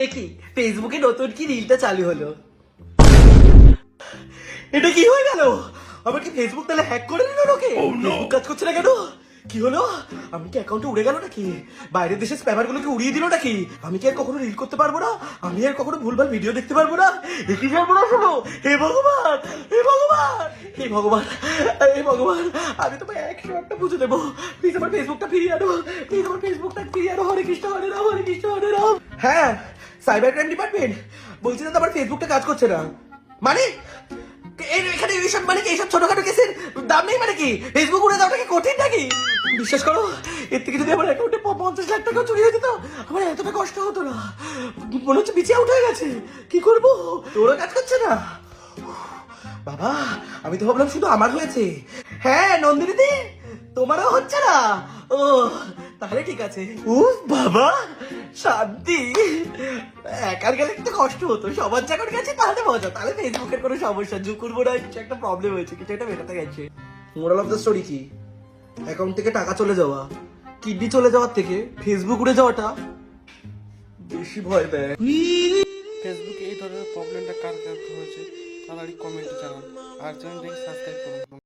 কি ফেসবুকে নতুন কি রিলটা চালু হলো? এটা কি হয়ে গেল? আমার কি ফেসবুক তাহলে হ্যাক করে নিল লোকে ফেসবুক কাজ করছে না কেন? কি হলো? আমি কি অ্যাকাউন্টে উড়ে গেল নাকি? বাইরের দেশের স্প্যামার গুলোকে উড়িয়ে দিল নাকি? আমি কি আর কখনো রিল করতে পারব না? আমি আর কখনো ভুলভাল ভিডিও দেখতে পারব না? এ কি না শোনো হে ভগবান! হে ভগবান! হে ভগবান! হে ভগবান! আমি তোমায় একশো একটা বুঝে দেবো। প্লিজ আমার ফেসবুকটা ফিরিয়ে আনো। প্লিজ আমার ফেসবুকটা ফিরিয়ে আনো। হরে কৃষ্ণ হরে রাম হরে কৃষ্ণ হরে রাম। হ্যাঁ সাইবার ক্রাইম ডিপার্টমেন্ট বলছি না তো আমার ফেসবুকটা কাজ করছে না। মানে? এখানে এইসব মানে কি, এইসব ছোটখাটো কেসের দাম নেই মানে কি? ফেসবুক উড়ে দেওয়াটা কি কঠিন নাকি? বিশ্বাস করো, এর থেকে যদি আমার অ্যাকাউন্টে পঞ্চাশ লাখ টাকা চুরি হয়ে যেত, আমার এতটা কষ্ট হতো না। মনে হচ্ছে বিছিয়ে আউট হয়ে গেছে। কি করব? তোরা কাজ করছে না। বাবা, আমি তো ভাবলাম শুধু আমার হয়েছে। হ্যাঁ নন্দিনীদি তোমারও হচ্ছে না। ও তাহলে ঠিক আছে। উফ, বাবা, শান্তি। একার গেলে একটু কষ্ট হতো। সবার যখন গেছে, তাহলে মজা। তাহলে ফেসবুকের কোনো সমস্যা জুকুর বোধ হয় একটা প্রবলেম হয়েছে, কিছু একটা মেটাতে গেছে। মোরাল অফ দ্য স্টোরি কি? অ্যাকাউন্ট থেকে টাকা চলে যাওয়া। কিডনি চলে যাওয়ার থেকে ফেসবুক উড়ে যাওয়াটা বেশি ভয় দেয়। ফেসবুকে এই ধরনের প্রবলেমটা কার কার হয়েছে, তাড়াতাড়ি কমেন্টে জানান। আর চ্যানেলটাকে সাবস্ক্রাইব করুন।